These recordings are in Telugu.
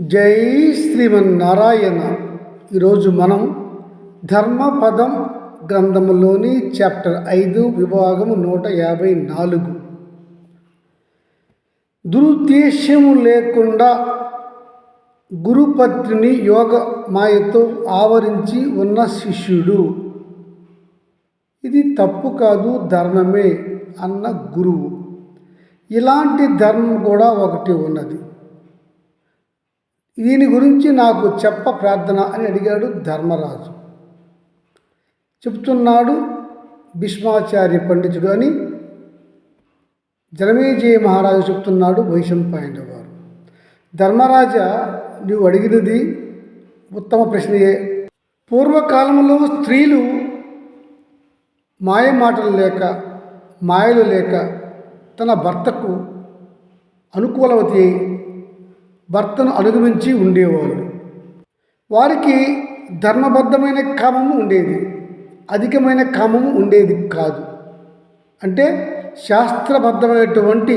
జై శ్రీమన్నారాయణ. ఈరోజు మనం ధర్మపదం గ్రంథములోని చాప్టర్ ఐదు విభాగము నూట యాభై నాలుగు. దురుద్దేశ్యము లేకుండా గురుపత్రిని యోగ మాయతో ఆవరించి ఉన్న శిష్యుడు. ఇది తప్పు కాదు ధర్మమే అన్న గురువు. ఇలాంటి ధర్మం కూడా ఒకటి ఉన్నది. దీని గురించి నాకు చెప్ప ప్రార్థన అని అడిగాడు ధర్మరాజు. చెప్తున్నాడు భీష్మాచార్య పండితుడు అని జనమేజయ మహారాజు చెప్తున్నాడు వైశంపాయన వారు ధర్మరాజా నువ్వు అడిగినది ఉత్తమ ప్రశ్నయే. పూర్వకాలంలో స్త్రీలు మాయ మాటలు లేక మాయలు లేక తన భర్తకు అనుకూలవతి భర్తను అనుగమించి ఉండేవారు వారికి ధర్మబద్ధమైన కామము ఉండేది. అధికమైన కామము ఉండేది కాదు. అంటే శాస్త్రబద్ధమైనటువంటి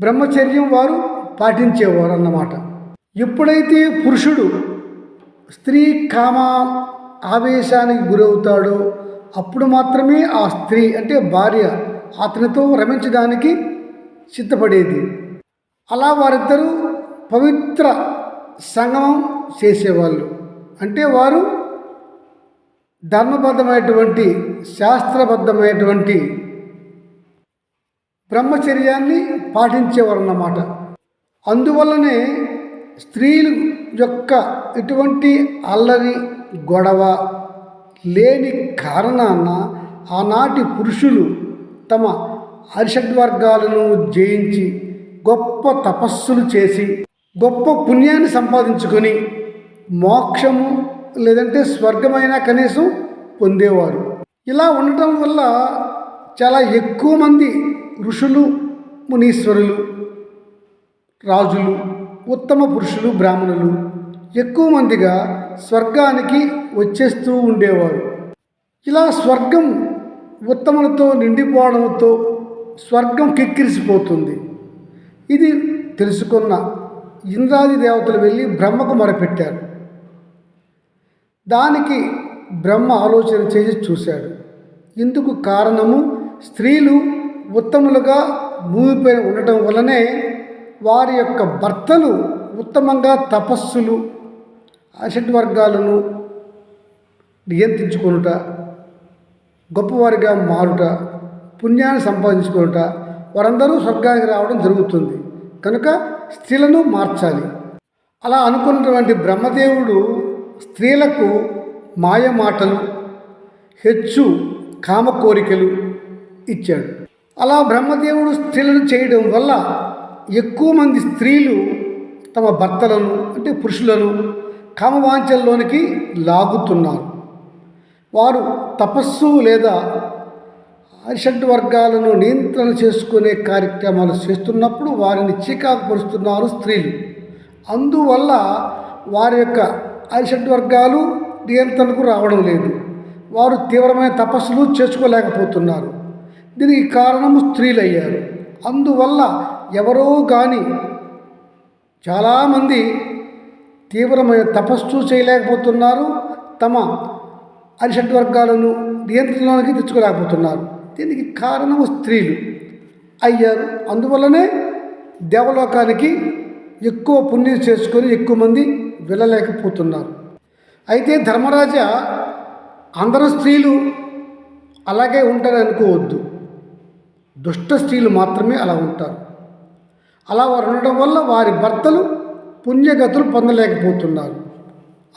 బ్రహ్మచర్యం వారు పాటించేవారు అన్నమాట ఎప్పుడైతే పురుషుడు స్త్రీ కామ ఆవేశానికి గురవుతాడో అప్పుడు మాత్రమే ఆ స్త్రీ అంటే భార్య అతనితో రమించడానికి సిద్ధపడేది. అలా వారిద్దరూ పవిత్ర సంగమం చేసేవాళ్ళు. అంటే వారు ధర్మబద్ధమైనటువంటి శాస్త్రబద్ధమైనటువంటి బ్రహ్మచర్యాన్ని పాటించేవారు అన్నమాట అందువల్లనే స్త్రీలు యొక్క ఎటువంటి అల్లరి గొడవ లేని కారణాన ఆనాటి పురుషులు తమ అరిషడ్వర్గాలను జయించి గొప్ప తపస్సులు చేసి గొప్ప పుణ్యాన్ని సంపాదించుకొని మోక్షము లేదంటే స్వర్గమైనా కనీసం పొందేవారు. ఇలా ఉండటం వల్ల చాలా ఎక్కువ మంది ఋషులు మునీశ్వరులు రాజులు ఉత్తమ పురుషులు బ్రాహ్మణులు ఎక్కువ మందిగా స్వర్గానికి వచ్చేస్తూ ఉండేవారు. ఇలా స్వర్గం ఉత్తములతో నిండిపోవడంతో స్వర్గం కిక్కిరిసిపోతుంది. ఇది తెలుసుకున్న ఇంద్రాది దేవతలు వెళ్ళి బ్రహ్మకు మొరపెట్టారు. దానికి బ్రహ్మ ఆలోచన చేసి చూశాడు. ఇందుకు కారణము స్త్రీలు ఉత్తములుగా భూమిపై ఉండటం వలనే వారి యొక్క భర్తలు ఉత్తమంగా తపస్సులు అషడ్వర్గాలను నియంత్రించుకొనుట గొప్పవారిగా మారుట పుణ్యాన్ని సంపాదించుకొనుట వారందరూ స్వర్గానికి రావడం జరుగుతుంది. కనుక స్త్రీలను మార్చాలి. అలా అనుకున్నటువంటి బ్రహ్మదేవుడు స్త్రీలకు మాయ మాటలు హెచ్చు కామ కోరికలు ఇచ్చాడు. అలా బ్రహ్మదేవుడు స్త్రీలను చేయడం వల్ల ఎక్కువ మంది స్త్రీలు తమ భర్తలను అంటే పురుషులను కామవాంఛల్లోనికి లాగుతున్నారు. వారు తపస్సు లేదా అరిషడ్ వర్గాలను నియంత్రణ చేసుకునే కార్యక్రమాలు చేస్తున్నప్పుడు వారిని చీకాకు పరుస్తున్నారు స్త్రీలు. అందువల్ల వారి యొక్క అరిషడ్ వర్గాలు నియంత్రణకు రావడం లేదు. వారు తీవ్రమైన తపస్సులు చేసుకోలేకపోతున్నారు. దీనికి కారణము స్త్రీలు అయ్యారు అందువల్ల ఎవరో కానీ చాలామంది తీవ్రమైన తపస్సు చేయలేకపోతున్నారు. తమ అరిషడ్ వర్గాలను నియంత్రణలోనికి తెచ్చుకోలేకపోతున్నారు. దీనికి కారణము స్త్రీలు. అయ్యారు. అందువల్లనే దేవలోకానికి ఎక్కువ పుణ్యం చేసుకొని ఎక్కువ మంది వెళ్ళలేకపోతున్నారు. అయితే ధర్మరాజా అందరూ స్త్రీలు అలాగే ఉంటారని అనుకోవద్దు. దుష్ట స్త్రీలు మాత్రమే అలా ఉంటారు. అలా వారు ఉండడం వల్ల వారి భర్తలు పుణ్యగతులు పొందలేకపోతున్నారు.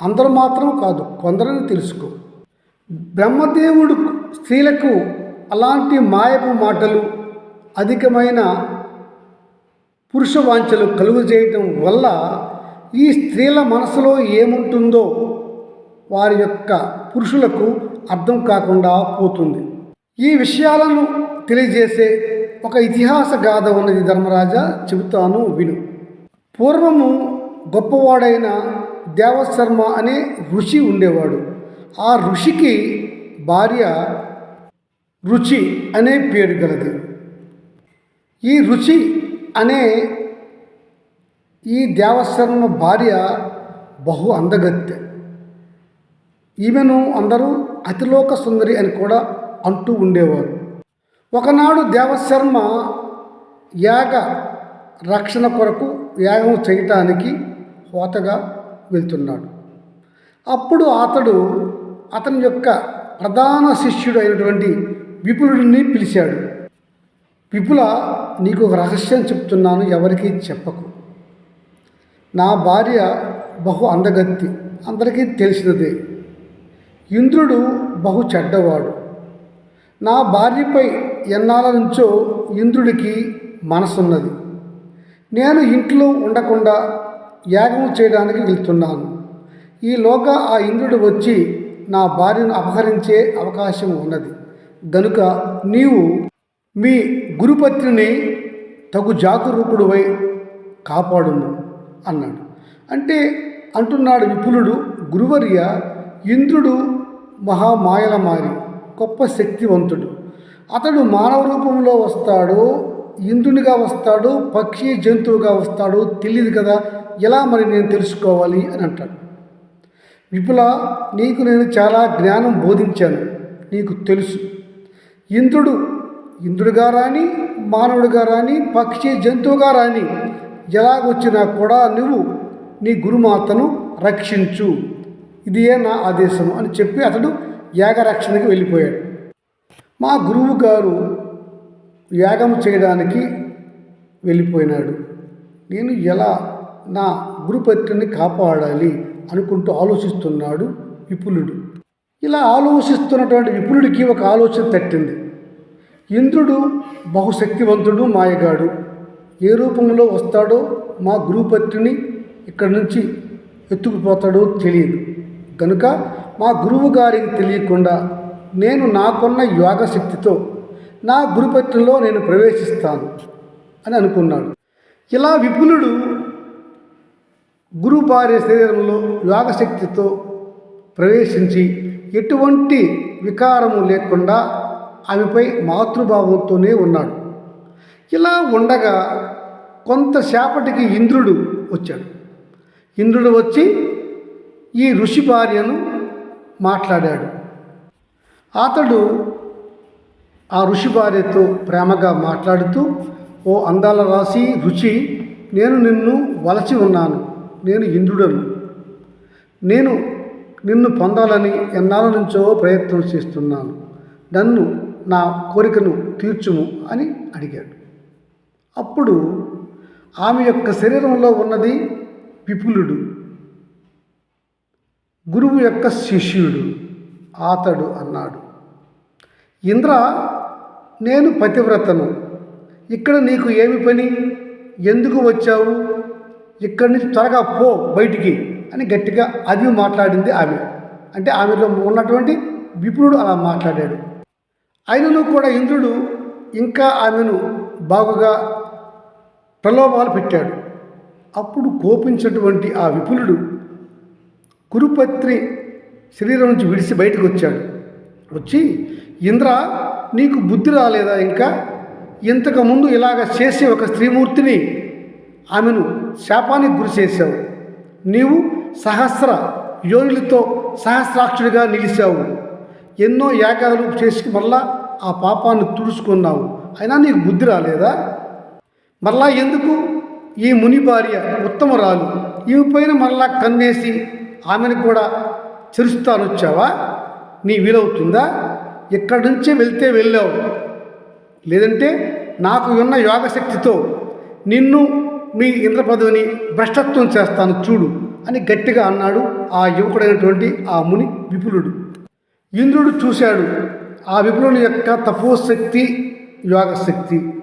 అందరూ మాత్రం కాదు కొందరని తెలుసుకో. బ్రహ్మదేవుడు స్త్రీలకు అలాంటి మాయపు మాటలు అధికమైన పురుష వాంఛలు కలుగు చేయటం వల్ల ఈ స్త్రీల మనసులో ఏముంటుందో వారి యొక్క పురుషులకు అర్థం కాకుండా పోతుంది. ఈ విషయాలను తెలియజేసే ఒక ఇతిహాస గాథ ఉన్నది ధర్మరాజా చెబుతాను విను. పూర్వము గొప్పవాడైన దేవశర్మ అనే ఋషి ఉండేవాడు. ఆ ఋషికి భార్య రుచి అనే పేరు గలది. ఈ రుచి అనే ఈ దేవశర్మ భార్య బహు అందగత్తె. ఈమెను అందరూ అతిలోక సుందరి అని కూడా అంటూ ఉండేవారు. ఒకనాడు దేవశర్మ యాగ రక్షణ కొరకు యాగం చేయటానికి హోతగా వెళ్తున్నాడు. అప్పుడు అతడు అతని యొక్క ప్రధాన శిష్యుడు అయినటువంటి విపులుడిని పిలిచాడు. విపుల నీకు ఒక రహస్యం చెప్తున్నాను ఎవరికీ చెప్పకు. నా భార్య బహు అందగత్తి అందరికీ తెలిసినదే. ఇంద్రుడు బహు చెడ్డవాడు. నా భార్యపై ఎన్నాళ్ళ నుంచో ఇంద్రుడికి మనసున్నది. నేను ఇంట్లో ఉండకుండా యాగం చేయడానికి వెళ్తున్నాను. ఈలోగా ఆ ఇంద్రుడు వచ్చి నా భార్యను అపహరించే అవకాశం ఉన్నది. గనుక నీవు మీ గురుపత్రిని తగు జాగరూకుడువై కాపాడును అన్నాడు. అంటే అంటున్నాడు విపులుడు గురువర్య ఇంద్రుడు మహామాయల మారి గొప్ప శక్తివంతుడు. అతడు మానవ రూపంలో వస్తాడు ఇంద్రునిగా వస్తాడు పక్షి జంతువుగా వస్తాడు తెలియదు కదా ఎలా మరి నేను తెలుసుకోవాలి అని అంటాడు. విపుల నీకు నేను చాలా జ్ఞానం బోధించాను నీకు తెలుసు. ఇంద్రుడు. ఇంద్రుడిగా రాని మానవుడిగా రాని పక్షి జంతువుగా రాని ఎలాగొచ్చినా కూడా నువ్వు నీ గురుమాతను రక్షించు. ఇదియే నా ఆదేశం అని చెప్పి అతడు యాగరక్షణకి వెళ్ళిపోయాడు. మా గురువు గారు యాగం చేయడానికి వెళ్ళిపోయినాడు. నేను ఎలా నా గురుపత్రిని కాపాడాలి అనుకుంటూ ఆలోచిస్తున్నాడు విపులుడు. ఇలా ఆలోచిస్తున్నటువంటి విపులుడికి ఒక ఆలోచన తట్టింది. ఇంద్రుడు బహుశక్తివంతుడు మాయగాడు. ఏ రూపంలో వస్తాడో మా గురుపత్రిని ఇక్కడి నుంచి ఎత్తుకుపోతాడో తెలియదు. కనుక మా గురువు గారికి తెలియకుండా నేను నాకున్న యోగ శక్తితో నా గురుపత్రిలో నేను ప్రవేశిస్తాను అని అనుకున్నాడు. ఇలా విపులుడు గురు భార్య శరీరంలో యోగశక్తితో ప్రవేశించి ఎటువంటి వికారము లేకుండా ఆమెపై మాతృభావంతోనే ఉన్నాడు. ఇలా ఉండగా కొంతసేపటికి ఇంద్రుడు వచ్చాడు. ఇంద్రుడు వచ్చి ఈ ఋషి భార్యను మాట్లాడాడు. అతడు ఆ ఋషి భార్యతో ప్రేమగా మాట్లాడుతూ ఓ అందాల రాశి రుచి నేను నిన్ను వలచి ఉన్నాను. నేను ఇంద్రుడను. నేను నిన్ను పొందాలని ఎన్నాళ్ళ నుంచో ప్రయత్నం చేస్తున్నాను. నన్ను నా కోరికను తీర్చుము అని అడిగాడు. అప్పుడు ఆమె యొక్క శరీరంలో ఉన్నది విపులుడు గురువు యొక్క శిష్యుడు ఆతడు అన్నాడు. ఇంద్ర నేను పతివ్రతను. ఇక్కడ నీకు ఏమి పని? ఎందుకు వచ్చావు? ఇక్కడి నుంచి త్వరగా పో బయటికి. అని గట్టిగా అవి మాట్లాడింది ఆమె. అంటే ఆమెలో ఉన్నటువంటి విపులుడు అలా మాట్లాడాడు. అయినను కూడా ఇంద్రుడు ఇంకా ఆమెను బాగుగా ప్రలోభాలు పెట్టాడు. అప్పుడు కోపించినటువంటి ఆ విపులుడు కురుపత్రి శరీరం నుంచి విడిచి బయటకు వచ్చాడు. వచ్చి ఇంద్ర నీకు బుద్ధి రాలేదా ఇంకా? ఇంతకుముందు ఇలాగ చేసే ఒక స్త్రీమూర్తిని ఆమెను శాపానికి గురి చేశావు. నీవు సహస్ర యోనులతో సహస్రాక్షుడిగా నిలిచావు. ఎన్నో యాగాలు చేసి మళ్ళా ఆ పాపాన్ని తుడుచుకున్నావు. అయినా నీకు బుద్ధి రాలేదా? మళ్ళా ఎందుకు? ఈ ముని భార్య ఉత్తమరాలు. ఈమె పైన మళ్ళా కన్నేసి ఆమెను కూడా చెరుస్తానొచ్చావా? నీ వీలవుతుందా? ఇక్కడి నుంచే వెళ్తే వెళ్ళావు? లేదంటే నాకు ఉన్న యోగశక్తితో నిన్ను మీ ఇంద్రపదవిని భ్రష్టత్వం చేస్తాను చూడు. అని గట్టిగా అన్నాడు ఆ యువకుడైనటువంటి ఆ ముని విపులుడు. ఇంద్రుడు చూశాడు ఆ విపులుని యొక్క తపోశక్తి యోగశక్తి.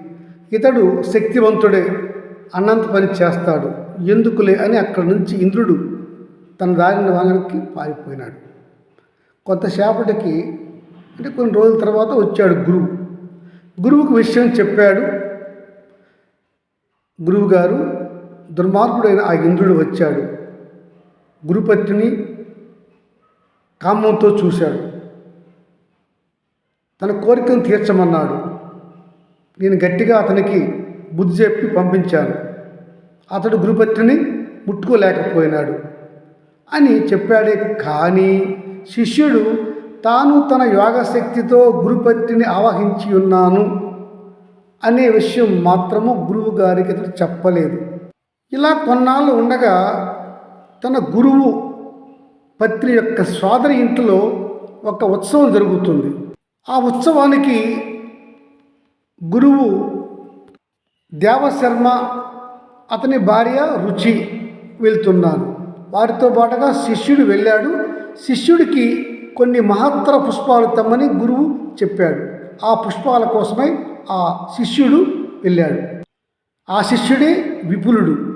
ఇతడు శక్తివంతుడే అన్నంత పని చేస్తాడు. ఎందుకులే అని అక్కడి నుంచి ఇంద్రుడు తన దారిని వానికి పారిపోయినాడు. కొంతసేపటికి అంటే కొన్ని రోజుల తర్వాత వచ్చాడు గురువు. గురువుకు విషయం చెప్పాడు. గురువుగారు దుర్మార్గుడైన ఆ ఇంద్రుడు వచ్చాడు. గురుపత్రిని కామంతో చూశాడు. తన కోరికను తీర్చమన్నాడు. నేను గట్టిగా అతనికి బుద్ధి చెప్పి పంపించాను. అతడు గురుపత్రిని ముట్టుకోలేకపోయినాడు. అని చెప్పాడే కానీ శిష్యుడు తాను తన యోగశక్తితో గురుపత్రిని ఆవహించి ఉన్నాను అనే విషయం మాత్రము గురువు గారికి అతడు చెప్పలేదు. ఇలా కొన్నాళ్ళు ఉండగా తన గురువు పత్రి యొక్క సోదరి ఇంట్లో ఒక ఉత్సవం జరుగుతుంది. ఆ ఉత్సవానికి గురువు దేవశర్మ అతని భార్య రుచి వెళ్తున్నారు. వారితో పాటుగా శిష్యుడు వెళ్ళాడు. శిష్యుడికి కొన్ని మహత్తర పుష్పాలు తమ్మని గురువు చెప్పాడు. ఆ పుష్పాల కోసమై ఆ శిష్యుడు వెళ్ళాడు. ఆ శిష్యుడే విపులుడు.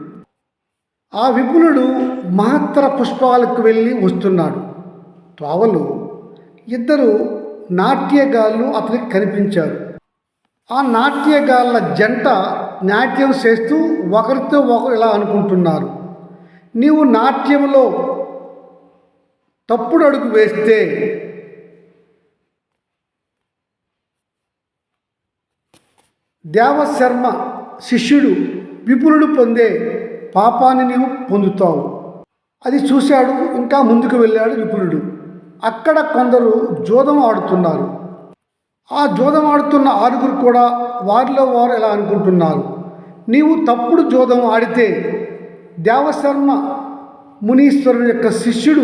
ఆ విపులుడు మహత్తర పుష్పాలకు వెళ్ళి వస్తున్నాడు. త్రోవలో ఇద్దరు నాట్యగాళ్ళు అతనికి కనిపించారు. ఆ నాట్యగాళ్ళ జంట నాట్యం చేస్తూ ఒకరితో ఒకరు ఇలా అనుకుంటున్నారు. నీవు నాట్యంలో తప్పుడు అడుగు వేస్తే దేవశర్మ శిష్యుడు విపులుడు పొందే పాపాన్ని నీవు పొందుతావు. అది చూశాడు ఇంకా ముందుకు వెళ్ళాడు విపులుడు. అక్కడ కొందరు జోదం ఆడుతున్నారు. ఆ జోదం ఆడుతున్న ఆరుగురు కూడా వారిలో వారు ఎలా అనుకుంటున్నారు? నీవు తప్పుడు జోదం ఆడితే దేవశర్మ మునీశ్వరుని యొక్క శిష్యుడు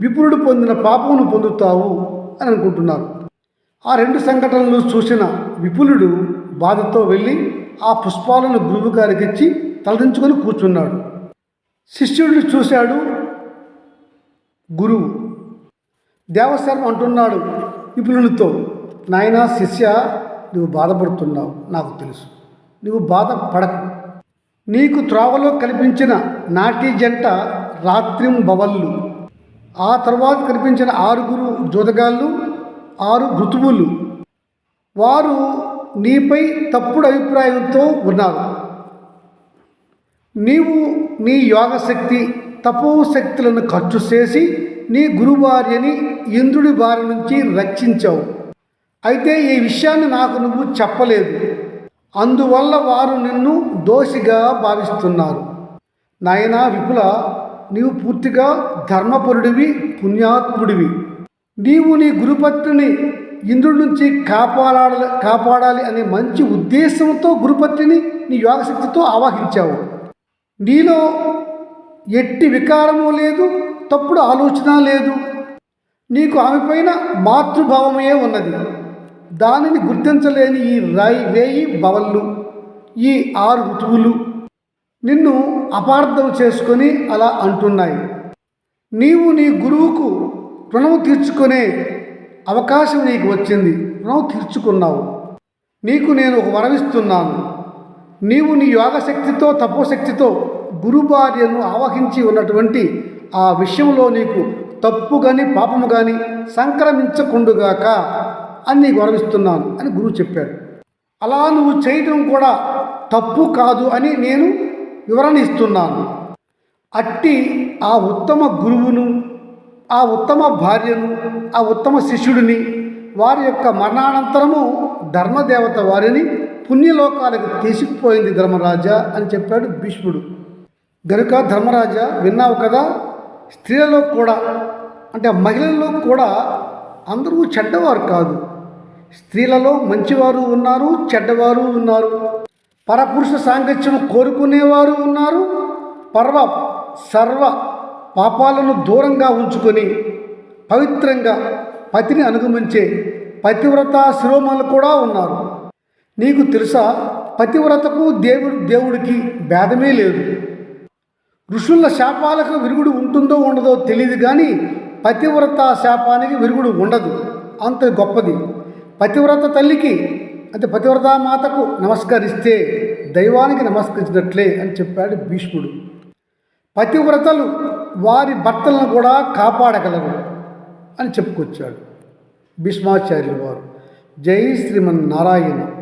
విపురుడు పొందిన పాపమును పొందుతావు అని అనుకుంటున్నారు. ఆ రెండు సంఘటనలు చూసిన విపులుడు బాధతో వెళ్ళి ఆ పుష్పాలను గురువు గారికి ఇచ్చి తలదించుకొని కూర్చున్నాడు. శిష్యుడిని చూశాడు గురువు. దేవశర్మ అంటున్నాడు విపులునితో నాయన శిష్య నువ్వు బాధపడుతున్నావు నాకు తెలుసు. నువ్వు బాధపడకు. నీకు త్రోవలో కనిపించిన నాటి జంట రాత్రిం బవళ్ళు. ఆ తర్వాత కనిపించిన ఆరుగురు జోదగాళ్ళు ఆరు ఋతువులు. వారు నీపై తప్పుడు అభిప్రాయంతో ఉన్నారు నీవు నీ యోగశక్తి తపోశక్తులను ఖర్చు చేసి నీ గురువార్యని ఇంద్రుడి బారి నుంచి రక్షించావు. అయితే ఈ విషయాన్ని నాకు నువ్వు చెప్పలేదు. అందువల్ల వారు నిన్ను దోషిగా భావిస్తున్నారు. నాయనా విపుల నీవు పూర్తిగా ధర్మపరుడివి పుణ్యాత్ముడివి. నీవు నీ గురుపత్రిని ఇంద్రుడి నుంచి కాపాడాలి కాపాడాలి అనే మంచి ఉద్దేశంతో గురుపత్రిని నీ యోగశక్తితో ఆవాహించావు. నీలో ఎట్టి వికారము లేదు తప్పుడు ఆలోచన లేదు. నీకు ఆమెపైన మాతృభావమే ఉన్నది. దానిని గుర్తించలేని ఈ రాయి వేయి బవళ్ళు ఈ ఆరు ఋతువులు నిన్ను అపార్థం చేసుకొని అలా అంటున్నాయి. నీవు నీ గురువుకు రుణము తీర్చుకునే అవకాశం నీకు వచ్చింది. రుణం తీర్చుకున్నావు. నీకు నేను ఒక వరమిస్తున్నాను. నీవు నీ యోగశక్తితో తపోశక్తితో గురుభార్యను ఆవహించి ఉన్నటువంటి ఆ విషయంలో నీకు తప్పు కానీ పాపము కానీ సంక్రమించకుండుగాక అని నీకు వరమిస్తున్నాను అని గురువు చెప్పాడు. అలా నువ్వు చేయటం కూడా తప్పు కాదు అని నేను వివరణ ఇస్తున్నాను. అట్టి ఆ ఉత్తమ గురువును ఆ ఉత్తమ భార్యను ఆ ఉత్తమ శిష్యుడిని వారి యొక్క మరణానంతరము ధర్మదేవత వారిని పుణ్యలోకాలకు తీసుకుపోయింది ధర్మరాజా అని చెప్పాడు భీష్ముడు. గనుక ధర్మరాజా విన్నావు కదా స్త్రీలలో కూడా అంటే మహిళల్లో కూడా అందరూ చెడ్డవారు కాదు. స్త్రీలలో మంచివారు ఉన్నారు చెడ్డవారు ఉన్నారు. పరపురుష సాంగత్యం కోరుకునేవారు ఉన్నారు. పర్వ సర్వ పాపాలను దూరంగా ఉంచుకొని పవిత్రంగా పతిని అనుగమించే పతివ్రత శిరోమణులు కూడా ఉన్నారు. నీకు తెలుసా పతివ్రతకు దేవుడు దేవుడికి భేదమే లేదు. ఋషుల శాపాలకు విరుగుడు ఉంటుందో ఉండదో తెలియదు కానీ పతివ్రత శాపానికి విరుగుడు ఉండదు. అంత గొప్పది. పతివ్రత తల్లికి అంటే పతివ్రత మాతకు నమస్కరిస్తే దైవానికి నమస్కరించినట్లే అని చెప్పాడు భీష్ముడు. పతివ్రతలు వారి భర్తలను కూడా కాపాడగలరు అని చెప్పుకొచ్చాడు. భీష్మాచార్యుల వారు. జై శ్రీమన్నారాయణ.